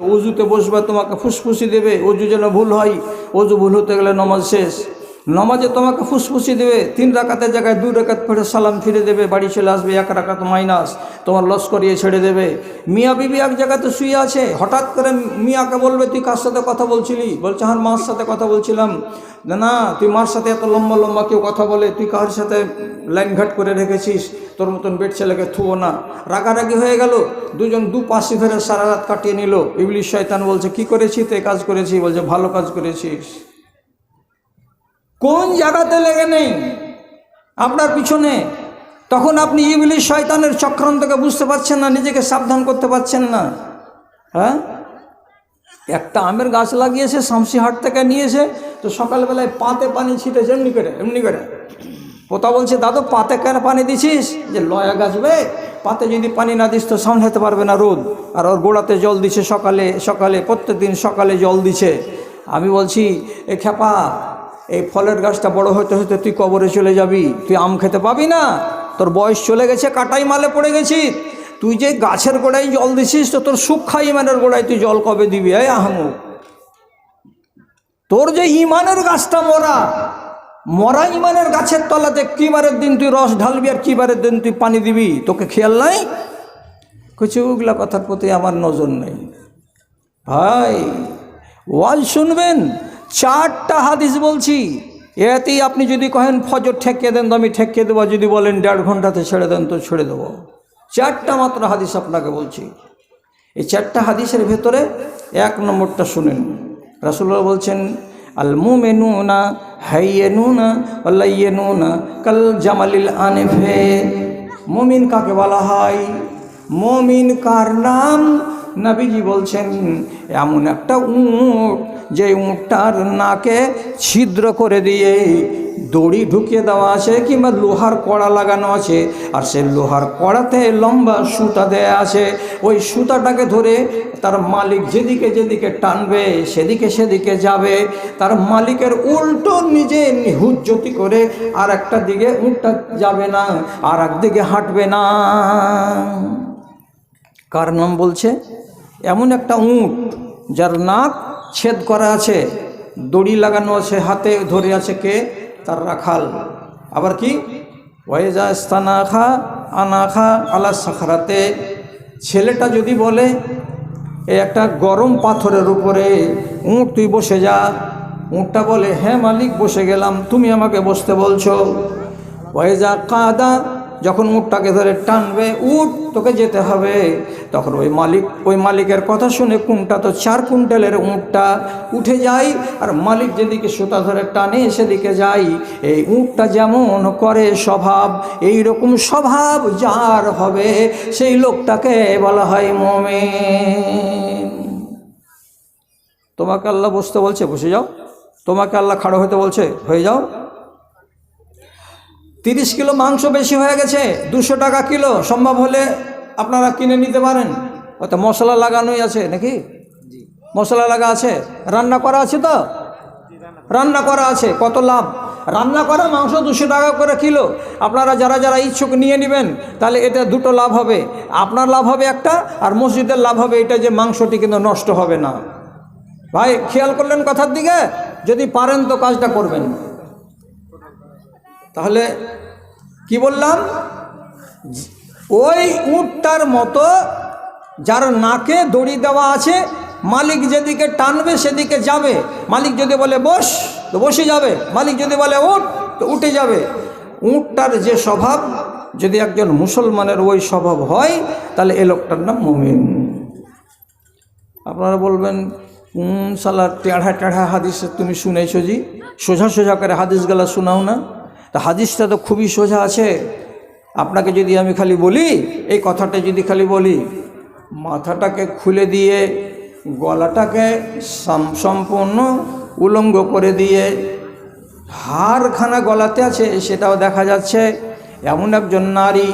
অজুতে বসবে, তোমাকে ফুসফুসি দেবে, অজু যেন ভুল হয়, অজু ভুল হতে গেলে নমাজ শেষ। নমাজে তোমাকে ফুসফুসি দেবে, তিন রাকাতের জায়গায় দুই রাকাত পড়ে সালাম ফিরে দেবে, বাড়ি চলে আসবে, এক রাকাত মাইনাস, তোমার লস করিয়ে ছেড়ে দেবে। মিয়া বিবি এক জায়গাতে শুয়ে আছে, হঠাৎ করে মিয়াকে বলবে, তুই কার সাথে কথা বলছিলি? বলছে হ্যাঁ মার সাথে কথা বলছিলাম। না তুই মার সাথে এত লম্বা লম্বা কেউ কথা বলে, তুই কার সাথে লাইন ঘাট করে রেখেছিস? তোর মতন বেড ছেলেকে থুও না। রাগারাগি হয়ে গেল, দুজন দু পাশে ফেরে সারা রাত কাটিয়ে নিল। ইবলিশ শয়তান বলছে, কি করেছি তো কাজ করেছি বলছে, ভালো কাজ করেছিস। কোন জায়গাতে লেগে নেই আপনার পিছনে, তখন আপনি ইবলিশ শয়তানের চক্রান্তকে বুঝতে পারছেন না, নিজেকে সাবধান করতে পারছেন না। হ্যাঁ? একটা আমের গাছ লাগিয়েছে শামসিহাট থেকে নিয়েছে, তো সকালবেলায় পাতে পানি ছিটেছে, এমনি করে এমনি করে। পোতা বলছে, দাদু, পাতে কেন পানি দিছিস? যে, লয়া গাছবে পাতে যদি পানি না দিস তো সামলাতে পারবে না রোদ। আর ওর গোড়াতে জল দিছে সকালে সকালে, প্রত্যেকদিন সকালে জল দিছে। আমি বলছি, এ খেপা এই ফলের গাছটা বড় হতে হতে তুই কবরে চলে যাবি, তুই আম খেতে পাবি না। তোর বয়স চলে গেছে, কাটাই মালে পড়ে গেছি তুই যে গাছের গোড়ায় জল দিছিস, তো তোর সুক্ষা ইমানের গোড়ায় তুই জল কবে দিবি, এই আহমুক তোর যে ইমানের গাছটা মরা মরা ইমানের গাছের তলাতে কিবারের দিন তুই রস ঢালবি আর কিবারের দিন তুই পানি দিবি, তোকে খেয়াল নাই? কিছু ওগুলা কথার প্রতি আমার নজর নেই। ভাই, ওয়াজ শুনবেন? চারটা হাদিস বলছি। এতেই আপনি যদি কহেন, ফজর ঠেকিয়ে দেন তো আমি ঠেকিয়ে দেবো যদি বলেন, দেড় ঘন্টাতে ছেড়ে দেন তো ছেড়ে দেবো। চারটা মাত্র হাদিস আপনাকে বলছি। এই চারটা হাদিসের ভেতরে এক নম্বরটা শুনেন। রাসুল্লাহ বলছেন, আল মুমেনুনা হাইয়েনুনা আল্লাইয়েনুনা কাল জামালিল আনেফে। মুমিন কাকে বলা হয়? মমিন কার নাম? নবীজি বলছেন, এমন একটা উঁট যে উঁটটার নাকে ছিদ্র করে দিয়ে দড়ি ঢুকিয়ে দেওয়া আছে কিংবা লোহার কড়া লাগানো আছে, আর সে লোহার কড়াতে লম্বা সুতা দেয়া আছে। ওই সুতাটাকে ধরে তার মালিক যেদিকে যেদিকে টানবে, সেদিকে সেদিকে যাবে। তার মালিকের উল্টো নিজে নিহুজ্জতি করে আর একটা দিকে উঁটটা যাবে না আর একদিকে হাঁটবে না। কার নাম বলছে? এমন একটা উঁট যার নাক ছেদ করা আছে, দড়ি লাগানো আছে, হাতে ধরে আছে কে? তার রাখাল। আবার কি? ওয়েজা স্থানা খা আনা খা আলা সাখারাতে। ছেলেটা যদি বলে এই একটা গরম পাথরের উপরে উঁট, তুই বসে যা। উঁটটা বলে হ্যাঁ মালিক, বসে গেলাম। তুমি আমাকে বসতে বলছো। ওয়েজা কাদা যখন উটটাকে ধরে টানবে উট তোকে যেতে হবে। তখন ওই মালিক, ওই মালিকের কথা শুনে কুমটা তো চার কুইন্টালের উঁটটা উঠে যায়, আর মালিক যেদিকে সুতা ধরে টানে সেদিকে যাই এই উঁটটা যেমন করে স্বভাব এই রকম স্বভাব যার হবে, সেই লোকটাকে বলা হয় মমে তোমাকে আল্লাহ বসতে বলছে, বসে যাও। তোমাকে আল্লাহ খাড়ো হতে বলছে, হয়ে যাও। তিরিশ কিলো মাংস বেশি হয়ে গেছে দুশো টাকা কিলো সম্ভব হলে আপনারা কিনে নিতে পারেন। হয়তো মশলা লাগানোই আছে নাকি? মশলা লাগা আছে? রান্না করা আছে তো? রান্না করা আছে। কত লাভ? রান্না করা মাংস দুশো টাকা করে কিলো। আপনারা যারা যারা ইচ্ছুক নিয়ে নেবেন তাহলে এটা দুটো লাভ হবে। আপনার লাভ হবে একটা আর মসজিদের লাভ হবে এটা যে মাংসটি কিন্তু নষ্ট হবে না। ভাই খেয়াল করলেন কথার দিকে? যদি পারেন তো কাজটা করবেন। তাহলে কি বললাম? ওই উটটার মতো যার নাকে দড়ি দেওয়া আছে, মালিক যেদিকে টানবে সেদিকে যাবে। মালিক যদি বলে, বস, তো বসে যাবে। মালিক যদি বলে উঠ তো উঠে যাবে। উটটার যে স্বভাব, যদি একজন মুসলমানের ওই স্বভাব হয়, তাহলে এ লোকটার নাম মুমিন। আপনারা বলবেন কোন সালার টেढ़া টেढ़া হাদিস তুমি শুনেছো জি? সোজা সোজা করে হাদিসগুলা শোনাও না? তা হাদিসটা তো খুবই সোজা আছে। আপনাকে যদি আমি খালি বলি, এই কথাটা যদি খালি বলি, মাথাটাকে খুলে দিয়ে, গলাটাকে সম- সম্পূর্ণ উলঙ্গ করে দিয়ে, হাড়খানা গলাতে আছে, সেটাও দেখা যাচ্ছে। এমন একজন নারী,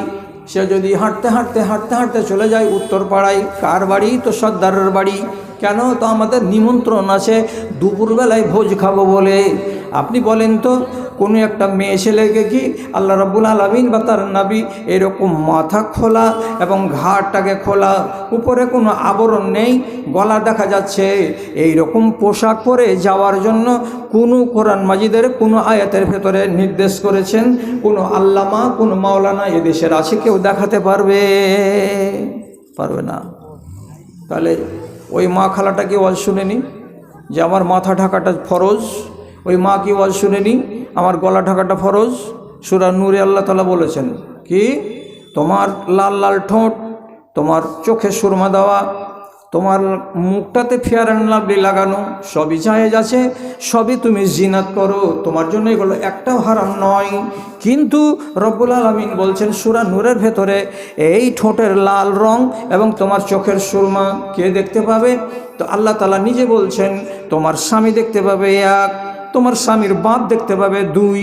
সে যদি হাঁটতে হাঁটতে হাঁটতে হাঁটতে চলে যায় উত্তরপাড়ায়, কার বাড়ি? তো সর্দারের বাড়ি। কেন? তো আমাদের নিমন্ত্রণ আছে, দুপুরবেলায় ভোজ খাব বলে। আপনি বলেন তো, কোনো একটা মেয়ে ছেলেকে কি আল্লাহ রব্বুল আলমিন বা তার নাবি এরকম মাথা খোলা এবং ঘাটটাকে খোলা, উপরে কোনো আবরণ নেই? গলা দেখা যাচ্ছে এই রকম পোশাক পরে যাওয়ার জন্য কোনো কোরআন মাজিদের কোনো আয়াতের ভেতরে নির্দেশ করেছেন? কোনো আল্লামা, কোনো মাওলানা এদেশের আছে কেউ দেখাতে পারবে? পারবে না। তাহলে ওই মা খালাটা কি ওয়াজ শুনেনি? যে আমার মাথা ঢাকাটা ফরজ? ওই মা কি ওয়াজ শুনেনি? আমার গলা ঢাকাটা ফরজ? সুরা নূরে আল্লাহ তালা বলেছেন, কি? তোমার লাল লাল ঠোঁট, তোমার চোখে সুরমা দেওয়া, তোমার মুখটাতে ফেয়ার অ্যান্ড লাভলি লাগানো, সবই জায়েজ আছে, সবই তুমি জিনাত করো, তোমার জন্য এগুলো একটাও হারাম নয়। কিন্তু রব্বুল আলমিন বলছেন, সুরা নূরের ভেতরে এই ঠোঁটের লাল রং এবং তোমার চোখের সুরমা কে দেখতে পাবে? তো আল্লাহ তালা নিজে বলছেন, তোমার স্বামী দেখতে পাবে এক তোমার স্বামীর বাপ দেখতে পাবে দুই,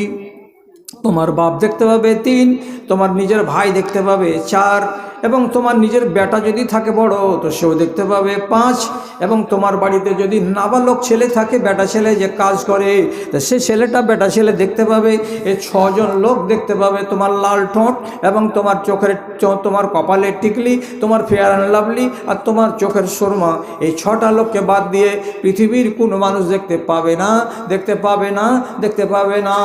তোমার বাপ দেখতে পাবে তিন, তোমার নিজের ভাই দেখতে পাবে চার এবং তোমার নিজের বেটা যদি থাকে বড়, তো সেও দেখতে পাবে পাঁচ। এবং তোমার বাড়িতে যদি নাবালক ছেলে থাকে, বেটা ছেলে যে কাজ করে, তো সে ছেলেটা বেটা ছেলে দেখতে পাবে। এ ছজন লোক দেখতে পাবে তোমার লাল ঠোঁট এবং তোমার চোখের তোমার কপালের টিকলি, তোমার ফেয়ার অ্যান্ড লাভলি আর তোমার চোখের সুরমা। এই ছটা লোককে বাদ দিয়ে পৃথিবীর কোনো মানুষ দেখতে পাবে না, দেখতে পাবে না, দেখতে পাবে না।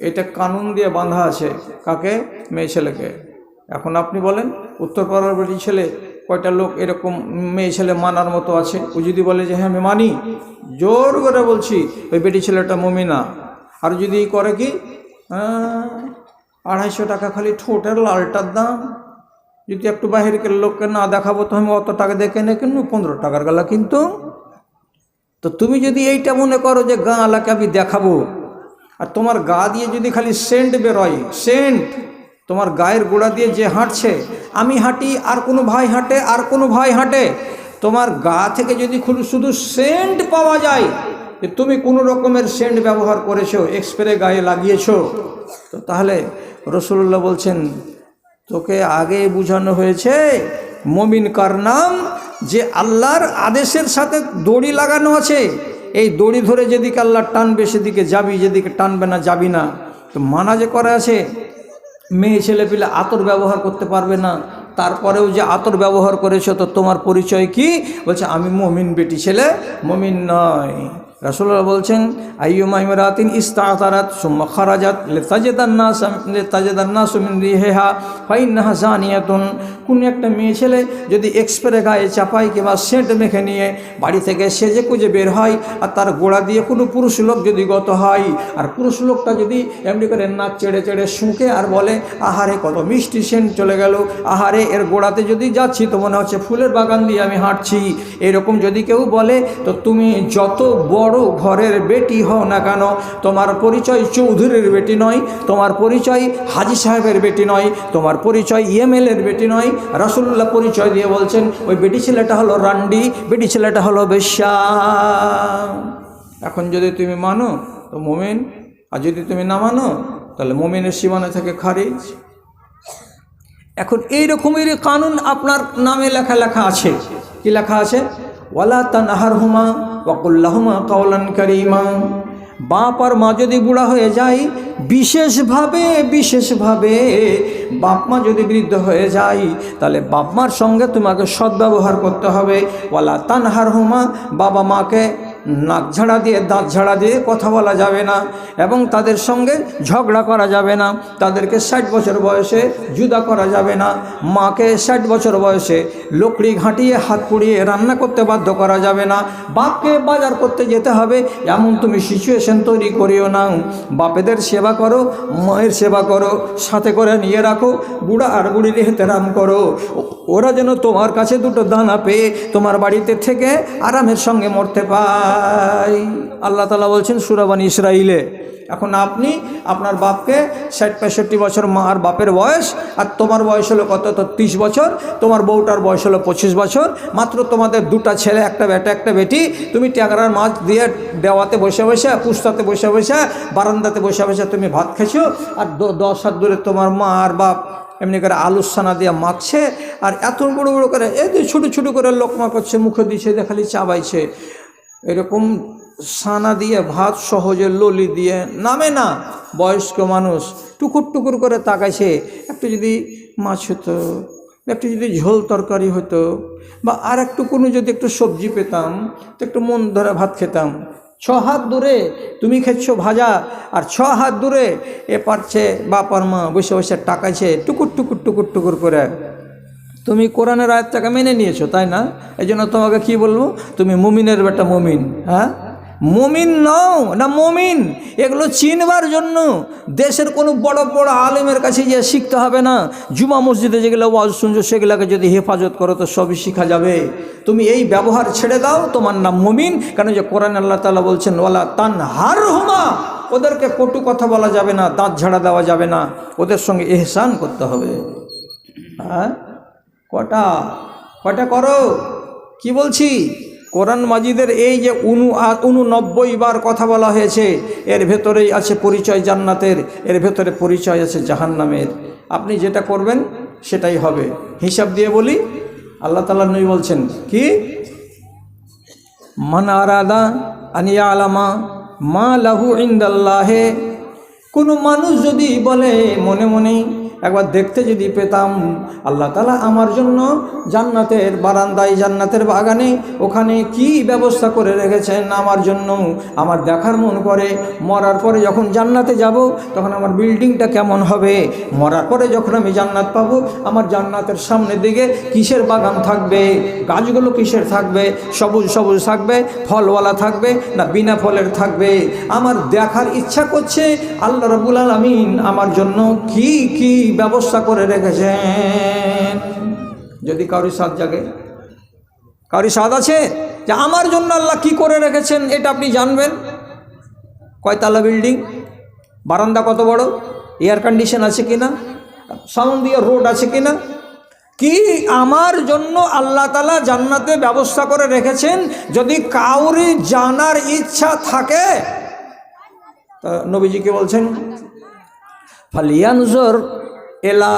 এটা কানুন দিয়ে বাঁধা আছে। কাকে? মেয়ে ছেলেকে। এখন আপনি বলেন উত্তরপাড়ার বাড়ি ছেলে, কয়টা লোক এরকম মেয়ে ছেলে মানার মতো আছে? ও যদি বলে যে হ্যাঁ আমি মানি। জোর করে বলছি, ওই বেটি ছেলেটা মমিনা। আর যদি করে কি আড়াইশো টাকা খালি ঠোঁটের লালটার দাম। যদি একটু বাহিরকে লোককে না দেখাবো, তো আমি অত টাকা দেখে নে কিনবো? পনেরো টাকার গালা কিন্তু। তো তুমি যদি এইটা মনে করো যে, গা আলাকে আমি দেখাবো। আর তোমার গা দিয়ে যদি খালি সেন্ট বেরোয়, সেন্ট তোমার গায়ের গোড়া দিয়ে যে হাঁটছে, আমি হাঁটি, আর কোনো ভাই হাঁটে, আর কোনো ভাই হাঁটে। তোমার গা থেকে যদি শুধু সেন্ট পাওয়া যায়। যে তুমি কোনো রকমের সেন্ট ব্যবহার করেছ এক্সপ্রে গায়ে লাগিয়েছো। তো তাহলে রসুল্লাহ বলছেন, তোকে আগে বোঝানো হয়েছে, মমিন কার নাম? যে আল্লাহর আদেশের সাথে দড়ি লাগানো আছে। এই দড়ি ধরে যেদিকে আল্লাহ টানবে, সেদিকে যাবি, যেদিকে টানবে না, যাবি না। তো মানা যে করা আছে মেয়ে ছেলে পেলে আতর ব্যবহার করতে পারবে না। তারপরেও যে আতর ব্যবহার করেছ তো তোমার পরিচয় কি? বলছে, আমি মমিন বেটি ছেলে, মমিন নয়। রাসুল্লাহ বলছেন, আইয়ুমা ইমরাতিন ইস্তাতারাত সুম্মা খারাজাত লেতাজেদান্নাস লেতাজেদান্নাস মিন ফাইন্নাহা জানিয়াতুন। কোন একটা মেয়ে ছেলে যদি এক্সপ্রে গায়ে চাপায় কিংবা সেন্ট মেখে নিয়ে বাড়ি থেকে সেজে কুজে বের হয় আর তার গোড়া দিয়ে কোনো পুরুষ লোক যদি গত হয় আর পুরুষ লোকটা যদি এমনি করে নাক চেড়ে চেড়ে শুঁকে আর বলে, আহারে কত মিষ্টি সেন্ট চলে গেল, আহারে এর গোড়াতে যদি যাচ্ছি তো মনে হচ্ছে ফুলের বাগান দিয়ে আমি হাঁটছি। এরকম যদি কেউ বলে, তো তুমি যত বড় ঘরের বেটি হও না কেন? তোমার পরিচয় চৌধুরীর বেটি নয়, তোমার পরিচয় হাজি সাহেবের বেটি নয়, তোমার পরিচয় ইএমএলের বেটি নয়। রাসুল্লাহ পরিচয় দিয়ে বলছেন, ওই বেটি ছেলেটা হলো রান্ডি বেটি ছেলেটা হলো বেশ্যা এখন যদি তুমি মানো, তো মোমেন, আর যদি তুমি না মানো, তাহলে মোমেনের সীমানা থেকে খারিজ। এখন এই কানুন আপনার নামে লেখা লেখা আছে। কি লেখা আছে? ওয়ালা তানহার হুমা ওয়াকুল্লাহুমা কাউলান কারিমা। বাপ আর মা যদি বুড়া হয়ে যায়, বিশেষভাবে বিশেষভাবে বাপ মা যদি বৃদ্ধ হয়ে যায়, তাহলে বাপ মার সঙ্গে তোমাকে সদ্ব্যবহার করতে হবে। ওয়ালা তানহার হুমা বাবা মাকে নাক ঝাড়া দিয়ে, দাঁত ঝাড়া দিয়ে কথা বলা যাবে না এবং তাদের সঙ্গে ঝগড়া করা যাবে না। তাদেরকে ষাট বছর বয়সে জুদা করা যাবে না। মাকে ষাট বছর বয়সে লকড়ি ঘাঁটিয়ে হাত পুড়িয়ে রান্না করতে বাধ্য করা যাবে না। বাপকে বাজার করতে যেতে হবে, এমন তুমি সিচুয়েশন তৈরি করিও না। বাপেদের সেবা করো, মায়ের সেবা করো, সাথে করে নিয়ে রাখো বুড়া আর বুড়ির হেতেরাম করো। ওরা যেন তোমার কাছে দুটো দানা পেয়ে তোমার বাড়িতে থেকে আরামের সঙ্গে মরতে পায় আল্লাহ তালা বলছেন সুরাবান ইসরাইলে এখন আপনি আপনার বাপকে ষাট, পঁয়ষট্টি বছর মা আর বাপের বয়স, আর তোমার বয়স হলো কত? তো তিরিশ বছর, তোমার বউটার বয়স হলো পঁচিশ বছর, মাত্র তোমাদের দুটা ছেলে, একটা বেটা, একটা বেটি, তুমি ট্যাংরার মাছ দিয়ে দেওয়াতে বসে বসে, পুস্তাতে বসে বসে, বারান্দাতে বসে বসে তুমি ভাত খেছো আর দশ হাত দূরে তোমার মা আর বাপ এমনি করে আলুর সানা দিয়ে মাখছে, আর এত বড় বড় করে, এই ছোটো ছোটো করে লোকমা করছে, মুখে দিচ্ছে দেখালি চাবাইছে। এরকম সানা দিয়ে, ভাত সহজে ললি দিয়ে, নামে না বয়স্ক মানুষ, টুকুর টুকুর করে তাকাইছে। একটু যদি মাছ হতো, একটু যদি ঝোল তরকারি হতো, বা আর একটু কোনো যদি একটু সবজি পেতাম, তো একটু মন ধরে ভাত খেতাম। ছ হাত দূরে তুমি খেচ্ছ ভাজা, আর ছ হাত দূরে এ পারছে বাপার মা বসে বসে টাকাইছে টুকুর টুকুর টুকুর টুকুর করে। তুমি কোরআনের আয়াতটাকে মেনে নিয়েছো, তাই না? এই জন্য তোমাকে কি বলব? তুমি মুমিনের বেটা মুমিন হ্যাঁ? মুমিন নও, না মুমিন। এগুলো চিনবার জন্য দেশের কোনো বড় বড় আলেমের কাছে গিয়ে শিখতে হবে না। জুমা মসজিদে যেগুলো ওয়াজ শুনছো, সেগুলোকে যদি হেফাজত করো, তো সবই শেখা যাবে। তুমি এই ব্যবহার ছেড়ে দাও, তোমার নাম মুমিন। কেন যে কোরআন আল্লাহ তালা বলছেন, ওয়ালা তান হার হুমা ওদেরকে কটু কথা বলা যাবে না, দাঁত ঝাড়া দেওয়া যাবে না। ওদের সঙ্গে এহসান করতে হবে। হ্যাঁ? কটা? কটা করো? কি বলছি? কোরআন মাজিদের এই যে উনু উননব্বই বার কথা বলা হয়েছে, এর ভেতরেই আছে পরিচয় জান্নাতের, এর ভেতরে পরিচয় আছে জাহান্নামের। আপনি যেটা করবেন, সেটাই হবে। হিসাব দিয়ে বলি, আল্লাহ তালা নই বলছেন, কি? মান আরাদা আনিয়া আলামা মা লাহু ইন্দাল্লাহে কোনো মানুষ যদি বলে, মনে মনে একবার দেখতে যদি পেতাম, আল্লাহ তালা আমার জন্য জান্নাতের বারান্দায়, জান্নাতের বাগানে ওখানে কি ব্যবস্থা করে রেখেছেন আমার জন্য? আমার দেখার মন করে, মরার পরে যখন জান্নাতে যাব, তখন আমার বিল্ডিংটা কেমন হবে? মরার পরে যখন আমি জান্নাত পাবো, আমার জান্নাতের সামনের দিকে কিসের বাগান থাকবে? গাছগুলো কিসের থাকবে? সবুজ সবুজ থাকবে? ফলওয়ালা থাকবে? না বিনা ফলের থাকবে? আমার দেখার ইচ্ছা করছে, আল্লাহ রবুল আলমিন আমার জন্য কি কি ব্যবস্থা করে রেখেছেন? যদি কারোর সাথ জাগে। কারোর স্বাদ আছে? যে আমার জন্য আল্লাহ কি করে রেখেছেন, এটা আপনি জানবেন। কয়তলা বিল্ডিং? বারান্দা কত বড়? এয়ার কন্ডিশন আছে কিনা? সাউন্ড দিয়ে রোড আছে কিনা? কি আমার জন্য আল্লাহ তালা জান্নাতে ব্যবস্থা করে রেখেছেন? যদি কাউরি জানার ইচ্ছা থাকে তা নবীজিকে বলছেন? ফালিয়ানজর এলা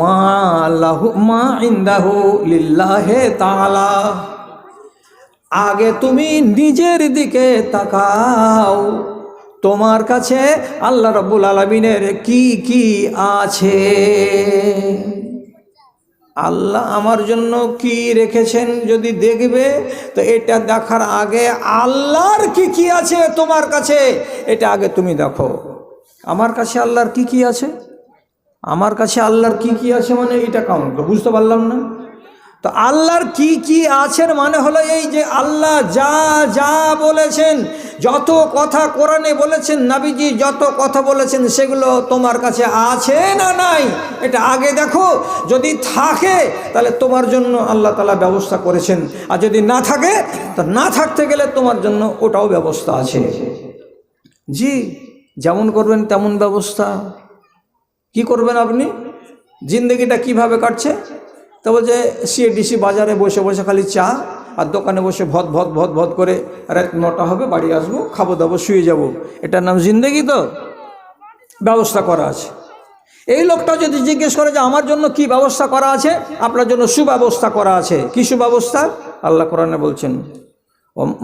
মা লাহু, মা ইন্দাহু লিল্লাহে তালা আগে তুমি নিজের দিকে তাকাও। তোমার কাছে আল্লাহ রব্বুল আলমিনের কি কি আছে? আল্লাহ আমার জন্য কি রেখেছেন যদি দেখবে, তো এটা দেখার আগে আল্লাহর কি কি আছে তোমার কাছে? এটা আগে তুমি দেখো। আমার কাছে আল্লাহর কি কি আছে? আমার কাছে আল্লাহর কি কি আছে মানে এটা কাউন্ট বুঝতে পারলাম না? তো আল্লাহর কি কি আছেন মানে হলো এই যে আল্লাহ যা যা বলেছেন, যত কথা কোরআনে বলেছেন, নাবিজি যত কথা বলেছেন, সেগুলো তোমার কাছে আছে না নাই? এটা আগে দেখো, যদি থাকে, তাহলে তোমার জন্য আল্লাহ তালা ব্যবস্থা করেছেন। আর যদি না থাকে, তা না থাকতে গেলে তোমার জন্য ওটাও ব্যবস্থা আছে। জি, যেমন করবেন তেমন ব্যবস্থা। কি করবেন আপনি? জিন্দগিটা কীভাবে কাটছে? তো বলছে সিএডিসি বাজারে বসে বসে খালি চা আর দোকানে বসে ভদ ভদ ভদ ভদ করে রাত নটা হবে, বাড়ি আসব, খাব দাবো, শুয়ে যাব। এটার নাম জিন্দেগি তো? ব্যবস্থা করা আছে। এই লোকটা যদি জিজ্ঞেস করে যে আমার জন্য কি ব্যবস্থা করা আছে, আপনার জন্য সুব্যবস্থা করা আছে। কি সুব্যবস্থা? আল্লাহ কোরআনে বলছেন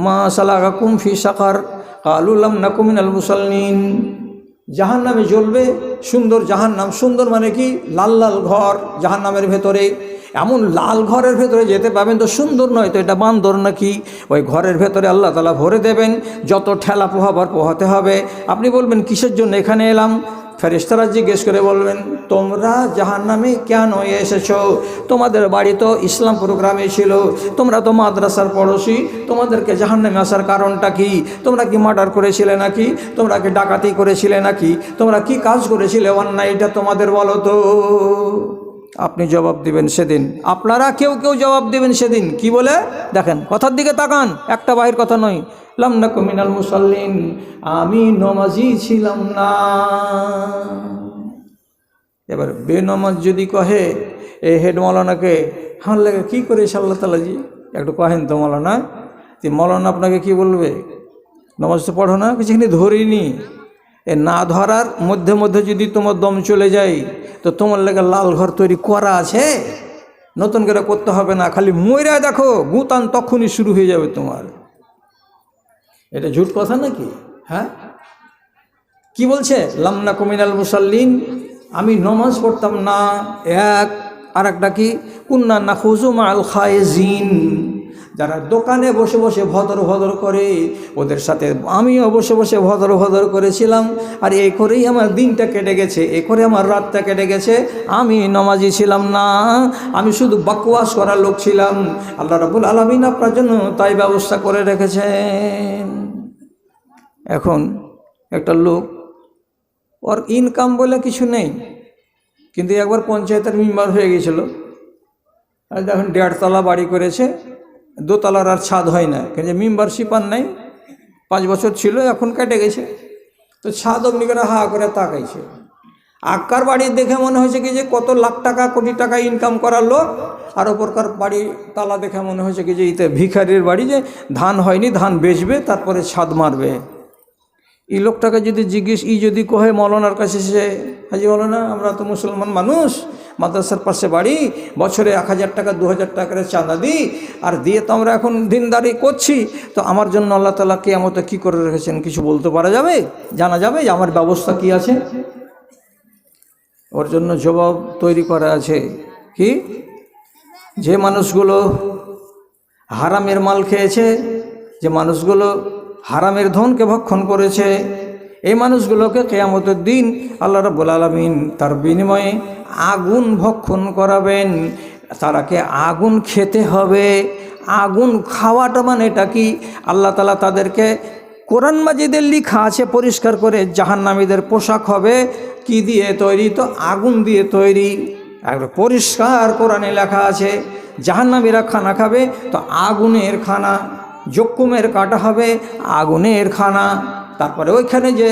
মা সালাকুম ফি সাকার কালুল্লাম নাকুমিন আল মুসাল্লিন। জাহান নামে জ্বলবে সুন্দর জাহান নাম সুন্দর মানে কি? লাল লাল ঘর জাহান নামের ভেতরে। এমন লাল ঘরের ভেতরে যেতে পাবেন তো সুন্দর নয় তো এটা বান্দর নাকি? ওই ঘরের ভেতরে আল্লাহ তালা ভরে দেবেন, যত ঠেলা পোহাবার পোহাতে হবে। আপনি বলবেন, কিসের জন্য এখানে এলাম? ফেরেস্তারা জিজ্ঞেস করে বলবেন, তোমরা জাহান নামে কেন এসেছ? তোমাদের বাড়ি তো ইসলাম প্রোগ্রামে ছিল, তোমরা তো মাদ্রাসার পড়োশি, তোমাদেরকে জাহান নামে আসার কারণটা কি? তোমরা কি মার্ডার করেছিলে নাকি? তোমরা কি ডাকাতি করেছিলে নাকি? তোমরা কি কাজ করেছিলে? অন্যায়টা তোমাদের বলো তো। আপনি জবাব দিবেন সেদিন। আপনারা কেউ কেউ জবাব দিবেন সেদিন। কি বলে? দেখেন, কথার দিকে তাকান। একটা বাহির কথা নয়। লামনা কমিনাল মুসাল্লিন আমি নমাজি ছিলাম না। এবার বেনমাজ যদি কহে, এ হেড মৌলানাকে হার লাগে, কী করে আল্লাহ তালাজি একটু কহেন তো মৌলানা। যে মৌলানা আপনাকে কি বলবে? নমাজ তো পড়ো না, কিছুখানি ধরিনি এ না ধরার মধ্যে মধ্যে যদি তোমার দম চলে যায়, তো তোমার লেগে লাল ঘর তৈরি করা আছে। নতুন করে করতে হবে না, খালি ময়রা দেখো, গুতান তখনই শুরু হয়ে যাবে তোমার। এটা ঝুট কথা নাকি? হ্যাঁ? কি বলছে? লামনা কমিনাল মুসাল্লিন। আমি নমাজ পড়তাম না, এক আর একটা কি? কুন্না না খুজুম আল খায়েজিন। যারা দোকানে বসে বসে ভদর ভদর করে, ওদের সাথে আমিও বসে বসে ভদর ভদর করেছিলাম। আর এই করেই আমার দিনটা কেটে গেছে, এ করে আমার রাতটা কেটে গেছে। আমি নমাজি ছিলাম না, আমি শুধু বকওয়াস করার লোক ছিলাম। আল্লাহ রাবুল আলমিন আপনার জন্য তাই ব্যবস্থা করে রেখেছেন। এখন একটা লোক, ওর ইনকাম বলে কিছু নেই, কিন্তু একবার পঞ্চায়েতের মেম্বার হয়ে গেছিল। আর দেখুন দেড়তলা বাড়ি করেছে দোতলার আর ছাদ হয় না। কিন্তু মেম্বারশিপ আর নাই, পাঁচ বছর ছিল, এখন কেটে গেছে। তো ছাদ অমনি করে হা করে তাকাইছে। আক্কার বাড়ি দেখে মনে হয়েছে কি যে কত লাখ টাকা, কোটি টাকা ইনকাম করার লোক, আর ওপরকার বাড়ি তালা দেখে মনে হয়েছে কি যে ইতে ভিখারির বাড়ি যে ধান হয়নি, ধান বেচবে, তারপরে ছাদ মারবে। এই লোকটাকে যদি জিজ্ঞেস, ই যদি কহে মৌলানার কাছে সে হাজি মৌলানা, আমরা তো মুসলমান মানুষ, মাদ্রাসার পাশে বাড়ি, বছরে এক হাজার টাকা, দু হাজার টাকা করে চাঁদা দিই, আর দিয়ে তো আমরা এখন দিনদারি করছি, তো আমার জন্য আল্লাহ তালা কেয়ামতে কী করে রেখেছেন, কিছু বলতে পারা যাবে? জানা যাবে যে আমার ব্যবস্থা কি আছে? ওর জন্য জবাব তৈরি করা আছে, কি? যে মানুষগুলো হারামের মাল খেয়েছে, যে মানুষগুলো হারামের ধনকে ভক্ষণ করেছে। এই মানুষগুলোকে কেয়ামতের দিন আল্লাহ রব্বুল আলমিন তার বিনিময়ে আগুন ভক্ষণ করাবেন। তারাকে আগুন খেতে হবে। আগুন খাওয়াটা মানে এটা কি? আল্লাহ তালা তাদেরকে কোরআন মাজিদের লিখা আছে, পরিষ্কার করে জাহান্নামীদের পোশাক হবে। কি দিয়ে তৈরি? তো আগুন দিয়ে তৈরি। পরিষ্কার কোরআনে লেখা আছে, জাহান্নামীরা খানা খাবে, তো আগুনের খানা। জক্কুমের কাটা হবে আগুনের খানা। তারপরে ওইখানে যে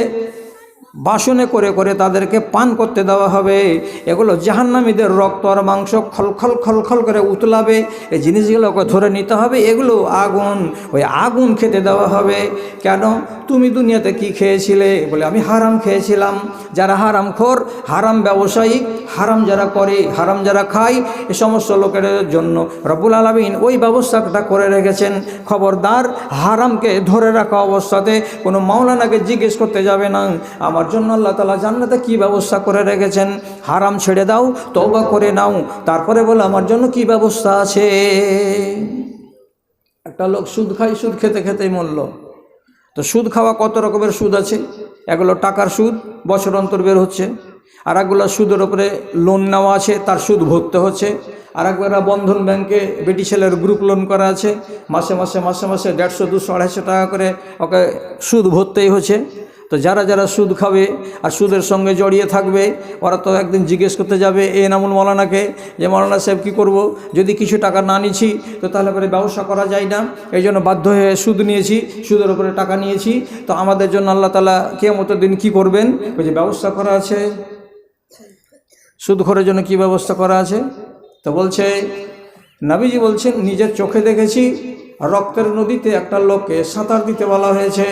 বাসনে করে করে তাদেরকে পান করতে দেওয়া হবে। এগুলো জাহান্নামীদের রক্ত আর মাংস খলখল খলখল করে উতলাবে। এই জিনিসগুলোকে ধরে নিতে হবে। এগুলো আগুন, ওই আগুন খেতে দেওয়া হবে। কেন? তুমি দুনিয়াতে কি খেয়েছিলে? বলে, আমি হারাম খেয়েছিলাম। যারা হারাম খোর, হারাম ব্যবসায়ী, হারাম যারা করে, হারাম যারা খায়, এ সমস্ত লোকের জন্য রব্বুল আলমিন ওই ব্যবস্থাটা করে রেখেছেন। খবরদার, হারামকে ধরে রাখা অবস্থাতে কোনো মাওলানাকে জিজ্ঞেস করতে যাবে না। আমার জন্য আল্লাহ তালা জান্নাতে কী ব্যবস্থা করে রেখেছেন? হারাম ছেড়ে দাও তবা করে নাও। তারপরে বলো, আমার জন্য কি ব্যবস্থা আছে? একটা লোক সুদ খাই সুদ খেতে খেতেই মরল। তো সুদ খাওয়া কত রকমের সুদ আছে? এগুলো টাকার সুদ, বছর অন্তর বের হচ্ছে। আর একগুলো সুদের ওপরে লোন নেওয়া আছে, তার সুদ ভরতে হচ্ছে। আর একবার বন্ধন ব্যাংকে বেটি ছেলের গ্রুপ লোন করা আছে। মাসে মাসে মাসে মাসে দেড়শো, দুশো, আড়াইশো টাকা করে ওকে সুদ ভরতেই হচ্ছে। তো যারা যারা সুদ খাবে আর সুদের সঙ্গে জড়িয়ে থাকবে, ওরা তো একদিন জিজ্ঞেস করতে যাবে, এ নামুল মৌলানাকে যে মৌলানা সাহেব কী করব? যদি কিছু টাকা না নিচ্ছি তো তাহলে পরে ব্যবসা করা যায় না। এই জন্য বাধ্য হয়ে সুদ নিয়েছি, সুদের উপরে টাকা নিয়েছি। তো আমাদের জন্য আল্লাহ তালা কেমতের দিন কী করবেন? ওই যে ব্যবস্থা করা আছে। সুদখোরের জন্য কি ব্যবস্থা করা আছে? তো বলছে, নাবিজি বলছেন, নিজের চোখে দেখেছি, রক্তের নদীতে একটা লোককে সাঁতার দিতে বলা হয়েছে।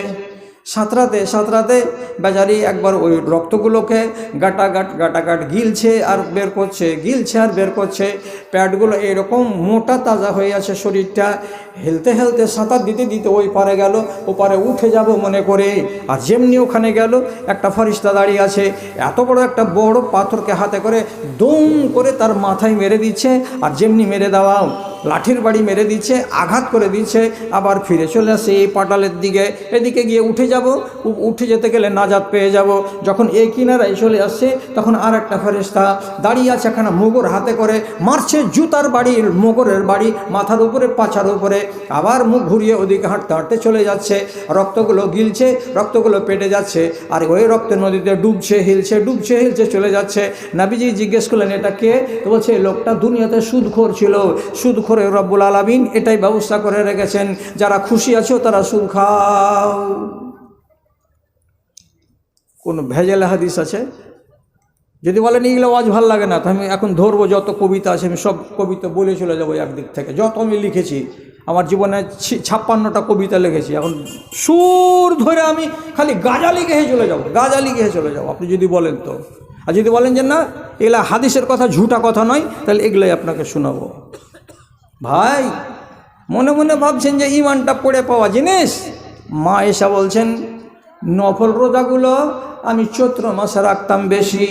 সাঁতরাতে সাঁতরাতে বেচারি একবার ওই রক্তগুলোকে গাটাগাট গাটাগাট গিলছে আর বের করছে, গিলছে আর বের করছে। প্যাডগুলো এরকম মোটা তাজা হয়ে আছে শরীরটা। হেলতে হেলতে সাঁতার দিতে দিতে ওই পারে গেল ও পারে উঠে যাব মনে করে। আর যেমনি ওখানে গেল, একটা ফরিস্তা দাঁড়িয়ে আছে। এত বড় একটা বড় পাথরকে হাতে করে দুম করে তার মাথায় মেরে দিচ্ছে। আর যেমনি মেরে দেওয়া লাঠির বাড়ি মেরে দিচ্ছে আঘাত করে দিচ্ছে আবার ফিরে চলে আসে এই পাটালের দিকে। এদিকে গিয়ে উঠে যাব উঠে যেতে গেলে নাজাত পেয়ে যাব। যখন এই কিনারায় চলে আসছে তখন আর একটা ফেরেস্তা দাঁড়িয়ে আছে এখানে মোগর হাতে করে, মারছে জুতার বাড়ি, মোগরের বাড়ি, মাথার উপরে, পাছার উপরে। আবার মুখ ঘুরিয়ে ওদিকে হাঁটতে হাঁটতে চলে যাচ্ছে। রক্তগুলো গিলছে, রক্তগুলো পেটে যাচ্ছে, আর ওই রক্তের নদীতে ডুবছে, হিলছে ডুবছে, হিলছে চলে যাচ্ছে। নাবিজি জিজ্ঞেস করলেন, এটা কে? তো বলছে লোকটা দুনিয়াতে সুদখোর ছিল। সুদখোরে রব্বুল আলমিন এটাই ব্যবস্থা করে রেখেছেন। যারা খুশি আছো তারা সুদ খাও। কোন ভেজাল হাদিস আছে? যদি বলেন এগুলো আওয়াজ ভালো লাগে না, তো আমি এখন ধরবো যত কবিতা আছে, আমি সব কবিতা বলে চলে যাব একদিক থেকে। যত আমি লিখেছি, আমার জীবনে ছাপ্পান্নটা কবিতা লিখেছি। এখন সুর ধরে আমি খালি গাজালি গেহে চলে যাব, গাজালি গেহে চলে যাব, আপনি যদি বলেন তো। আর যদি বলেন যে না, এগুলা হাদিসের কথা, ঝুটা কথা নয়, তাহলে এগুলোই আপনাকে শোনাবো। ভাই, মনে মনে ভাবছেন যে ইমানটা পড়ে পাওয়া জিনিস? মা এসা বলছেন, নফল রোজাগুলো আমি চৈত্র মাসে রাখতাম বেশি।